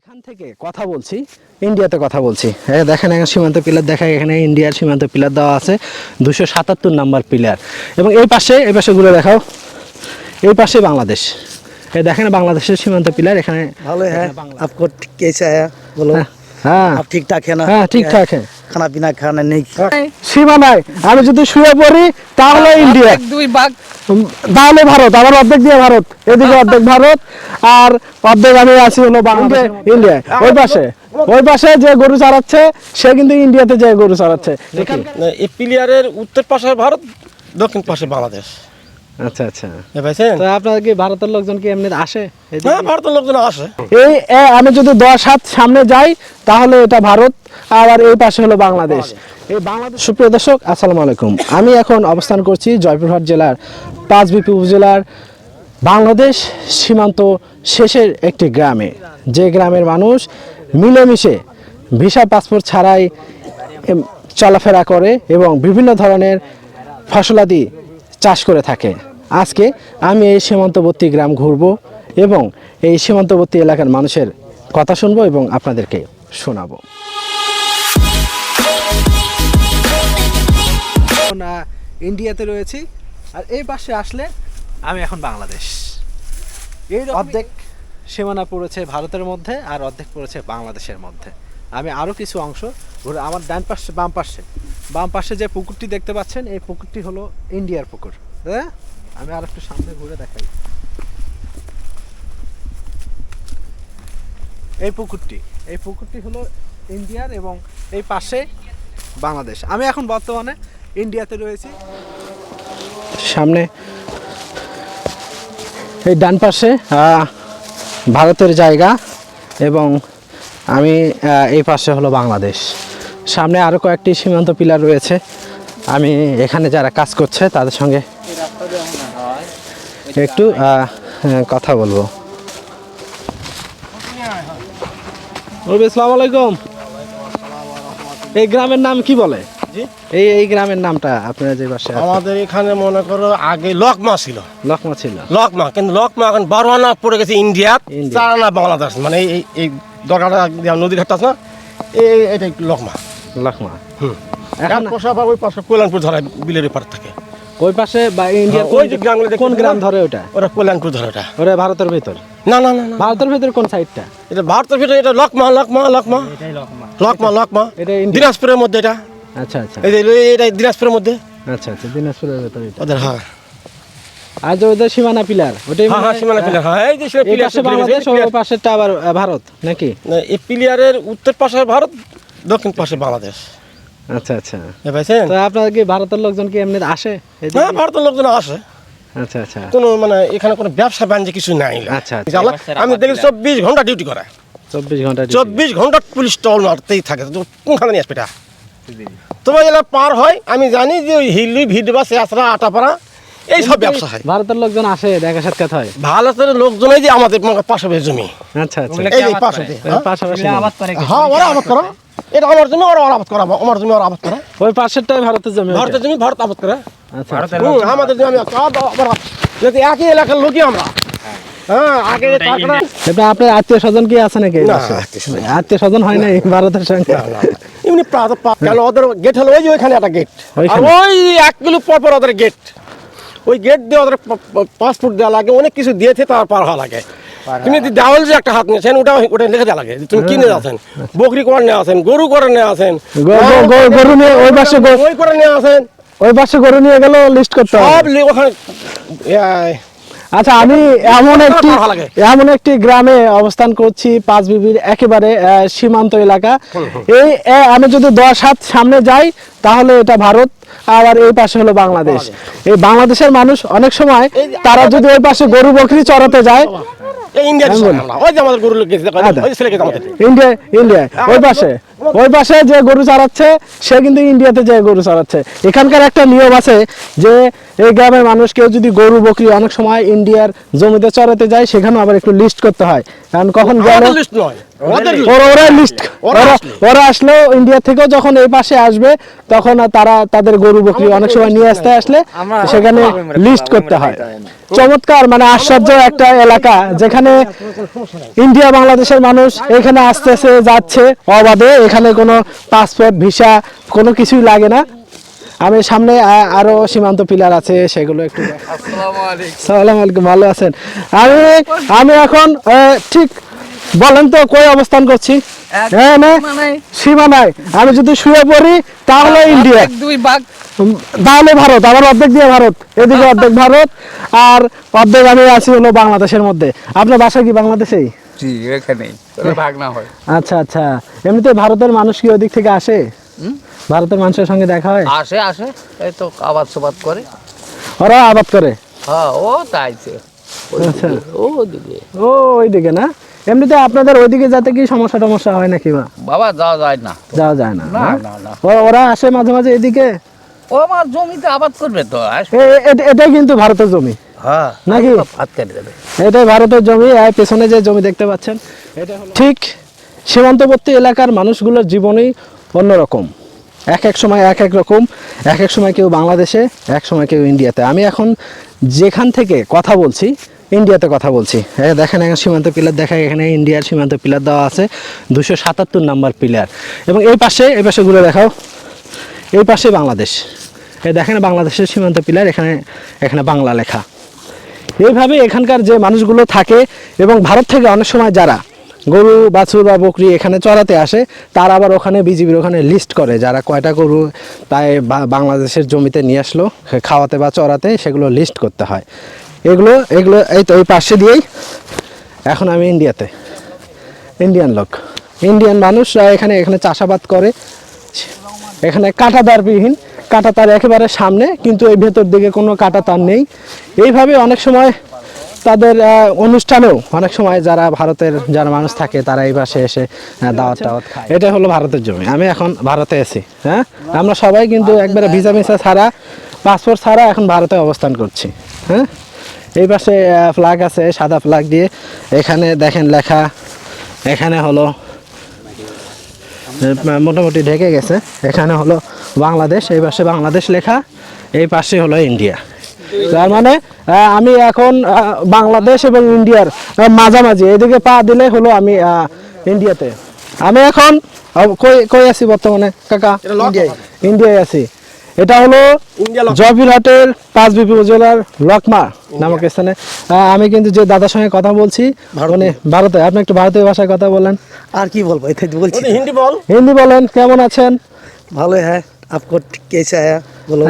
এখান থেকে কথা বলছি ইন্ডিয়াতে কথা বলছি। হ্যাঁ দেখেন এখানে সীমান্ত পিলার দেখা এখানে ইন্ডিয়ার সীমান্ত পিলার দেওয়া আছে দুশো সাতাত্তর নাম্বার পিলার। এবং এই পাশে এই পাশে ঘুরে দেখাও এই পাশে বাংলাদেশ। হ্যাঁ দেখেন বাংলাদেশের সীমান্ত পিলার এখানে ভালো হ্যাঁ বাংলা ঠিক কেসে হ্যাঁ বলো। आप ठीक ठाक है ना হ্যাঁ ঠিকঠাক হ্যাঁ खाना पीना खाना नहीं সীমানায় আমি যদি শুয়ে পড়ি তাহলে ইন্ডিয়া দুই ভাগ উম, তাহলে ভারত আমার অর্ধেক দিয়ে ভারত এদিকে অর্ধেক ভারত আর অর্ধেক আমি আছি হলো বাংলাদেশ ইন্ডিয়া ওই পাশে ওই পাশে যে গরু চালাচ্ছে সে কিন্তু ইন্ডিয়াতে যে গরু চালাচ্ছে না, এই প্লেয়ারের উত্তর পাশে ভারত দক্ষিণ পাশে বাংলাদেশ আচ্ছা আচ্ছা। তো আপনার কি ভারতের লোকজন কি এমনি আসে? হ্যাঁ ভারতের লোকজন আসে। এই আমি যদি দশ হাত সামনে যাই তাহলে এটা ভারত আর এই পাশে হলো বাংলাদেশ। এই বাংলাদেশ সুপ্রিয় দর্শক আসসালামু আলাইকুম। আমি এখন অবস্থান করছি জয়পুরহাট জেলার পাঁচবিপি উপজেলার বাংলাদেশ সীমান্ত শেষের একটি গ্রামে। যে গ্রামের মানুষ মিলেমিশে ভিসা পাসপোর্ট ছাড়াই চলাফেরা করে এবং বিভিন্ন ধরনের ফসলাদি চাষ করে থাকে। আজকে আমি এই সীমান্তবর্তী গ্রাম ঘুরব এবং এই সীমান্তবর্তী এলাকার মানুষের কথা শুনব এবং আপনাদেরকে শোনাবো। ইন্ডিয়াতে রয়েছি আর এই পাশে আসলে আমি এখন বাংলাদেশ। এই অর্ধেক সীমানা পড়েছে ভারতের মধ্যে আর অর্ধেক পড়েছে বাংলাদেশের মধ্যে। আমি আরও কিছু অংশ ঘুরে আমার ডান পাশে বাম পাশে। বাম পাশে যে পুকুরটি দেখতে পাচ্ছেন, এই পুকুরটি হলো ইন্ডিয়ার পুকুর হ্যাঁ আমি আর একটু সামনে ঘুরে দেখাই। এই পুকুরটি এই পুকুরটি হলো ইন্ডিয়ার এবং এই পাশে বাংলাদেশ। আমি এখন বর্তমানে ইন্ডিয়াতে রয়েছি। সামনে এই ডান পাশে ভারতের জায়গা এবং আমি এই পাশে হলো বাংলাদেশ। সামনে আরও কয়েকটি সীমান্ত পিলার রয়েছে। আমি এখানে যারা কাজ করছে তাদের সঙ্গে একটু আহ, আহ, কথা বলব। আসসালামু আলাইকুম। এই গ্রামের নাম কি বলে? জি? এই এই গ্রামের নামটা আপনারা যে বাসে আমাদের এখানে মনে করো আগে লকমা ছিল। লকমা ছিল। লকমা কিন্তু লকমা এখন বারো আনা পড়ে গেছে ইন্ডিয়া। চার আনা বাংলাদেশ মানে এই এই দরকারটা নদীর ঘাটটা আছে না এই এটা লকমা। লকমা। হুম। এখন পাশে ওই পাশে কল্যাণপুর ধরে বিলের পার থাকে। ওই পাশে বা ইন্ডিয়ার হ্যাঁ, ওই যে গ্রামগুলো কোন গ্রাম ধরে ওটা ওটা কল্যাণপুর ধরে ওটা। ওটা ভারতের ভিতর? না না না ভারতের ভিতর কোন সাইডটা এটা ভারতের ভিতরে এটা লকমা লকমা লকমা। লকমা। লকমা এটা দিনাজপুরের মধ্যে এটা। আচ্ছা আচ্ছা। এই এটা দিনাজপুরের মধ্যে। আচ্ছা আচ্ছা দিনাজপুরের ভিতর এটা। ওদের হ্যাঁ। আর ওদের সীমানা পিলার ওটাই হ্যাঁ হ্যাঁ সীমানা পিলার হ্যাঁ এই যে পিলার পাশে বাংলাদেশ ওই পাশেরটা আবার ভারত নাকি? এই প্লেয়ারের উত্তর পাশে ভারত দক্ষিণ পাশে বাংলাদেশ। আচ্ছা আচ্ছা। তো আপনার কি ভারতের লোকজন কি এমনি আসে? হ্যাঁ ভারতের লোকজন আসে। আচ্ছা আচ্ছা। কোনো মানে এখানে কোনো ব্যবসা বাণিজ্য কিছু নাই। আচ্ছা, আচ্ছা। আমি দেখি চব্বিশ ঘণ্টা ডিউটি করে। চব্বিশ ঘণ্টা চব্বিশ ঘণ্টা পুলিশ টল মারতেই থাকে। তো কোনখানে নিয়ে আসবে এটা? তোমার এলাকা পার হয় আমি জানি যে ওই হিলি ভিড আসরা আটাপাড়া এই সব ব্যবসা হয়। ভারতের লোকজন আসে দেখা সাক্ষাৎ হয়। ভালো করে লোকজনই যে আমাদের পাশে জমি। আচ্ছা আচ্ছা। এই পাশে দিয়ে, হ্যাঁ? পাশাপাশি হ্যাঁ ওরা আবাদ করা। এটা আমার জমি ওরা আবাদ করা। আমার জমি ওরা আবাদ করা। ওই পাশেরটাই ভারতের জমি ভারতের জমি ভারত আবাদ করে। আচ্ছা আচ্ছা। আমাদের জমি যদি একই এলাকার লোকই আমরা। হ্যাঁ আপনার আত্মীয় স্বজন কি আছে নাকি? আত্মীয় স্বজন। হয় নাই ভারতের সঙ্গে? এমনি ওদের গেট হলো ওই যে ওইখানে একটা গেট ওই এক কিলো পর পর ওদের গেট ওই গেট দিয়ে ওদের পাসপোর্ট দেওয়া লাগে অনেক কিছু দিয়েছে তার পার হওয়া লাগে। তুমি যদি দেওয়াল যে একটা হাত নিয়েছেন ওটা ওটা লিখে দেওয়া লাগে। তুমি কিনে আছেন বকরি করে নিয়ে আসেন গরু করে নিয়ে আসেন গরু নিয়ে ওই পাশে ওই করে নিয়ে আসেন ওই পাশে গরু নিয়ে গেল লিস্ট করতে সব ওখানে আচ্ছা আমি এমন একটি এমন একটি গ্রামে অবস্থান করছি পাঁচ বিবির একেবারে সীমান্ত এলাকা। এই আমি যদি দশ হাত সামনে যাই তাহলে এটা ভারত আবার এই পাশে হলো বাংলাদেশ। এই বাংলাদেশের মানুষ অনেক সময় তারা যদি ওই পাশে গরু বকরি চড়াতে যায় আচ্ছা। ইন্ডিয়া ইন্ডিয়া ওই পাশে। ওই পাশে যে গরু চড়াচ্ছে সে কিন্তু ইন্ডিয়াতে যে গরু চড়াচ্ছে এখানকার একটা নিয়ম আছে যে এই গ্রামের মানুষ কেউ যদি গরু বকরি অনেক সময় ইন্ডিয়ার জমিতে চড়াতে যায় সেখানেও আবার একটু লিস্ট করতে হয়। কারণ কখন। ওরা লিস্ট আসলো। ইন্ডিয়া থেকেও যখন এই পাশে আসবে তখন তারা তাদের গরু বকরি অনেক সময় নিয়ে আসতে আসলে সেখানে লিস্ট করতে হয়। চমৎকার মানে আশ্চর্য একটা এলাকা যেখানে ইন্ডিয়া বাংলাদেশের মানুষ এখানে আসতেছে যাচ্ছে অবাধে। এখানে কোনো পাসপোর্ট ভিসা কোনো কিছুই লাগে না। আমি সামনে আরও সীমান্ত পিলার আছে সেগুলো একটু সালাম আলাইকুম। ভালো আছেন? আমি আমি এখন ঠিক বলেন তো কই অবস্থান করছি? হ্যাঁ না সীমানায় আমি যদি শুয়ে পড়ি তাহলে ইন্ডিয়া দুই ভাগ। তাহলে ভারত আমার অর্ধেক দিয়ে ভারত। এদিকে অর্ধেক ভারত আর অর্ধেক আমি আছি হলো বাংলাদেশের মধ্যে। আপনার বাসা কি বাংলাদেশেই? জি এখানেই তাহলে ভাগ না হয়। আচ্ছা আচ্ছা। এমনিতে ভারতের মানুষ কি ওদিক থেকে আসে? ভারতের মানুষের সঙ্গে দেখা হয়? আসে আসে। এই তো আবাদ সবাদ করে। ওরা আবাদ করে? হ্যাঁ ও তাইছে আচ্ছা। ও দিকে ও ওইদিকে না? এমনিতে আপনাদের ওইদিকে যাতে কি সমস্যা টমস্যা হয় নাকি বা? বাবা যাওয়া যায় না। যাওয়া যায় না ওরা আসে মাঝে মাঝে এদিকে? ও আমার জমিতে আবাদ করবে তো এটা- এটাই কিন্তু ভারতের জমি। নাকি? ভাত কেটে দেবে। এটাই ভারতের জমি আর পেছনে যে জমি দেখতে পাচ্ছেন এটা ঠিক সীমান্তবর্তী এলাকার মানুষগুলোর জীবনই অন্যরকম। এক এক সময় এক এক রকম এক এক সময় কেউ বাংলাদেশে এক সময় কেউ ইন্ডিয়াতে। আমি এখন যেখান থেকে কথা বলছি ইন্ডিয়াতে কথা বলছি। এই দেখেন এখন সীমান্ত পিলার দেখা এখানে ইন্ডিয়ার সীমান্ত পিলার দেওয়া আছে দুশো সাতাত্তর নাম্বার পিলার। এবং এই পাশে এই পাশে ঘুরে দেখাও এই পাশে বাংলাদেশ। এই দেখেন বাংলাদেশের সীমান্ত পিলার এখানে এখানে বাংলা লেখা। এইভাবে এখানকার যে মানুষগুলো থাকে এবং ভারত থেকে অনেক সময় যারা গরু, বাছুর বা বকরি এখানে চড়াতে আসে, তারা আবার ওখানে বিজিবির ওখানে লিস্ট করে যারা কয়টা গরু তাই বাংলাদেশের জমিতে নিয়ে আসলো খাওয়াতে বা চড়াতে সেগুলো লিস্ট করতে হয়। এগুলো এগুলো এই তো এই পাশে দিয়েই এখন আমি ইন্ডিয়াতে ইন্ডিয়ান লোক। ইন্ডিয়ান মানুষরা এখানে এখানে চাষাবাদ করে, এখানে কাঁটা তারবিহীন কাঁটা তার একেবারে সামনে, কিন্তু এই ভেতর দিকে কোনো কাঁটা তার নেই। এইভাবে অনেক সময় তাদের অনুষ্ঠানেও অনেক সময় যারা ভারতের যারা মানুষ থাকে, তারা এই পাশে এসে দাওয়াত টাওয়াত খায়। এটা হলো ভারতের জমি। আমি এখন ভারতে আছি হ্যাঁ? আমরা সবাই কিন্তু একবারে ভিসা মিসা ছাড়া, পাসপোর্ট ছাড়া এখন ভারতে অবস্থান করছি হ্যাঁ? এই পাশে ফ্ল্যাগ আছে, সাদা ফ্ল্যাগ দিয়ে। এখানে দেখেন লেখা, এখানে হলো মোটামুটি ঢেকে গেছে। এখানে হলো বাংলাদেশ এই পাশে বাংলাদেশ লেখা এই পাশে হলো ইন্ডিয়া। তার মানে আমি এখন বাংলাদেশ এবং ইন্ডিয়ার মাঝামাঝি এদিকে পা দিলে হলো আমি আহ, ইন্ডিয়াতে। আমি এখন কই কই আছি বর্তমানে? কাকা ইন্ডিয়ায়। ইন্ডিয়ায় আছি। এটা হলো জয়পুরহাটের পাঁচ বিপি উপজেলার লকমা নামক স্থানে। আমি কিন্তু যে দাদার সঙ্গে কথা বলছি মানে ভারতে। আপনি একটু ভারতীয় ভাষায় কথা বলেন। আর কি বলব বলছি হিন্দি বল। হিন্দি বলেন কেমন আছেন? ভালো হ্যাঁ। আপকো হ্যাঁ বলো।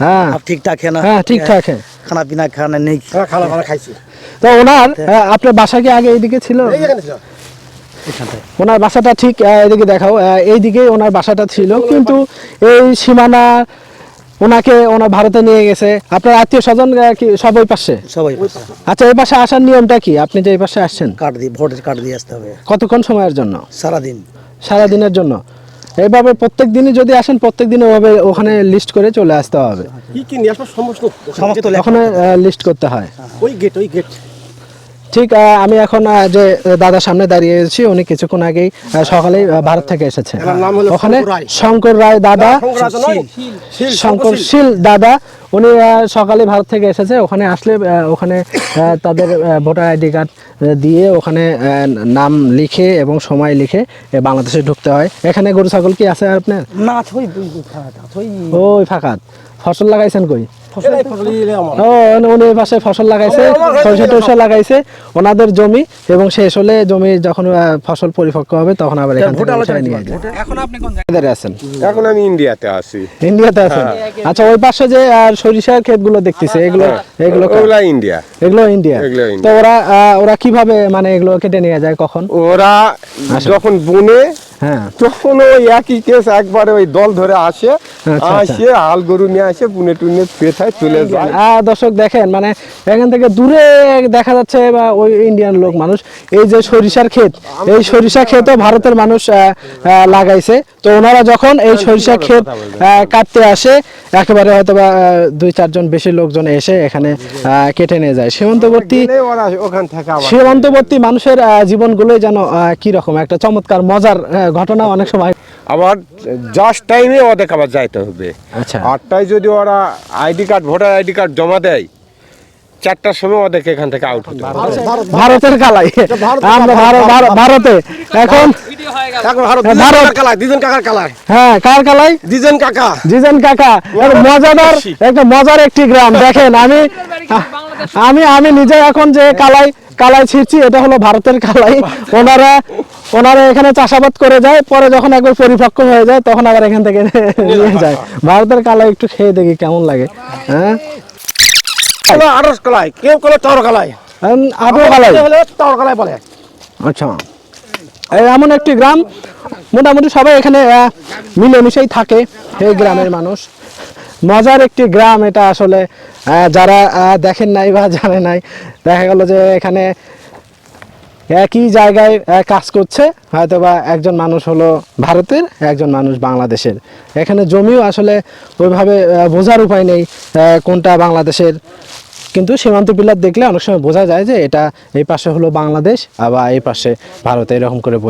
হ্যাঁ ঠিকঠাক হ্যাঁ হ্যাঁ ঠিকঠাক হ্যাঁ খানা পিনা খানা নেই। হ্যাঁ, খানা খানা খাইছি। তো ওনার হ্যাঁ। আপনার বাসা কি আগে এইদিকে ছিল? ওনার বাসাটা ঠিক এদিকে দেখাও। এইদিকে ওনার বাসাটা ছিল। কিন্তু এই সীমানা ওনাকে ওনার ভারতে নিয়ে গেছে। আপনার আত্মীয় স্বজন কি সবাই ওই পাশে? সবাই আচ্ছা এই পাশে আসার নিয়মটা কি? আপনি যে এই পাশে আসছেন? কার্ড দিয়ে ভোটের কার্ড দিয়ে আসতে হবে। কতক্ষণ সময়ের জন্য? সারাদিন। সারাদিনের জন্য। এইভাবে প্রত্যেক দিনই যদি আসেন প্রত্যেক দিন ওভাবে ওখানে লিস্ট করে চলে আসতে হবে। কি কি নিয়ে আসব? সমস্ত সমস্ত ওখানে লিস্ট করতে হয়। ওই গেট ওই গেট ঠিক আমি এখন যে দাদার সামনে দাঁড়িয়ে আছি উনি কিছুক্ষণ আগেই সকালে ভারত থেকে এসেছে। ওখানে শঙ্কর রায়। দাদা শঙ্কর শীল দাদা উনি সকালে ভারত থেকে এসেছে। ওখানে আসলে ওখানে তাদের ভোটার আইডি কার্ড দিয়ে ওখানে নাম লিখে এবং সময় লিখে বাংলাদেশে ঢুকতে হয়। এখানে গরু ছাগল কি আছে আপনার? না ওই ফাঁকাত ফসল লাগাইছেন কই? এরাই ফসল দিলে আমার। ও উনি পাশে ফসল লাগাইছে সরষে টরষে লাগাইছে ওনাদের জমি এবং শেষ হলে জমি যখন ফসল পরিপক্ক হবে তখন আবার এখান থেকে নিয়ে যায় এখন আপনি কোন এদের আছেন? এখন আমি ইন্ডিয়াতে আছি। ইন্ডিয়াতে আছেন? আচ্ছা ওই পাশে যে আর সরিষার ক্ষেতগুলো দেখতেছে এগুলো এগুলো কার? ইন্ডিয়া। এগুলো ইন্ডিয়া। তো ওরা আহ, ওরা কীভাবে মানে এগুলো কেটে নিয়ে যায় কখন? ওরা যখন বুনে হ্যাঁ। তখন ওই একই কেস একবারে ওই দল ধরে আসে আচ্ছা। আসে হাল গরু নিয়ে আসে পুনে টুনে পেথায় চলে যায়। আহ, দর্শক দেখেন মানে এখান থেকে দূরে দেখা যাচ্ছে বা ওই ইন্ডিয়ান লোক মানুষ। এই যে সরিষার ক্ষেত এই সরিষা ক্ষেতও ভারতের মানুষ লাগাইছে। তো ওনারা যখন এই সরিষা ক্ষেত কাটতে আসে একেবারে হয়তো বা দুই চারজন বেশি লোকজন এসে এখানে আহ, কেটে নিয়ে যায়। সীমান্তবর্তী সীমান্তবর্তী মানুষের জীবনগুলোই যেন কি রকম একটা চমৎকার মজার ঘটনা অনেক সময় আবার জাস্ট টাইমে ওদের আবার যাইতে হবে। আচ্ছা। আটটায় যদি ওরা ID card voter ID card জমা দেয় চারটার সময় ওদেরকে এখান থেকে আউট হতে ভারতের কালাই। ভারত- ভারত- ভারতে এখন হ্যাঁ কার কালাই? কাকা। জিজেন কাকা। মজাদার একটা মজার একটি গ্রাম। দেখেন আমি আমি আমি নিজে এখন যে কালাই কালাই ছিঁড়ছি এটা হলো ভারতের কালাই। ওনারা ওনারা এখানে চাষাবাদ করে যায় পরে যখন একবার পরিপক্ক হয়ে যায় তখন আবার এখান থেকে নিয়ে যায়। ভারতের কালাই একটু খেয়ে দেখি কেমন লাগে। হ্যাঁ? আড়স কেউ কোনো চর কালায় আবু কালাই। চর কালায় বলে। আচ্ছা। এমন একটি গ্রাম মোটামুটি সবাই এখানে মিলেমিশেই থাকে এই গ্রামের মানুষ। মজার একটি গ্রাম এটা আসলে যারা দেখেন নাই বা জানে নাই, দেখা গেল যে এখানে একই জায়গায় কাজ করছে হয়তো বা একজন মানুষ হলো ভারতের, একজন মানুষ বাংলাদেশের। এখানে জমিও আসলে ওইভাবে বোঝার উপায় নেই কোনটা বাংলাদেশের। কিন্তু সীমান্ত পিলার দেখলে অনেক সময় বোঝা যায় যে এটা এই পাশে হলো বাংলাদেশ, আবার এই পাশে ভারত, এরকম করে বোঝা